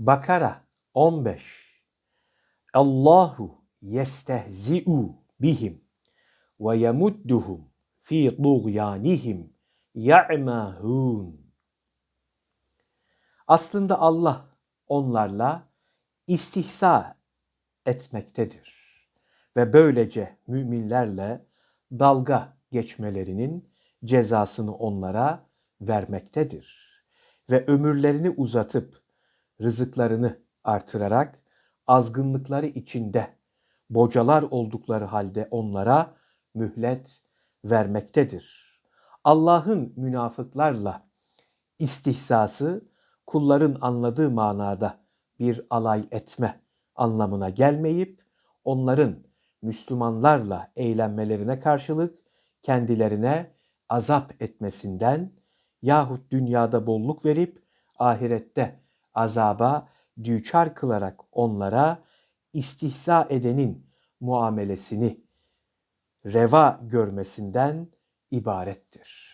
Bakara 15 Allahu yestehzi'u bihim ve yemudduhum fi tuğyanihim ya'mahun. Aslında Allah onlarla istihza etmektedir ve böylece müminlerle dalga geçmelerinin cezasını onlara vermektedir ve ömürlerini uzatıp rızıklarını artırarak azgınlıkları içinde bocalar oldukları halde onlara mühlet vermektedir. Allah'ın münafıklarla istihzası kulların anladığı manada bir alay etme anlamına gelmeyip onların Müslümanlarla eğlenmelerine karşılık kendilerine azap etmesinden yahut dünyada bolluk verip ahirette azaba düçar kılarak onlara istihza edenin muamelesini reva görmesinden ibarettir.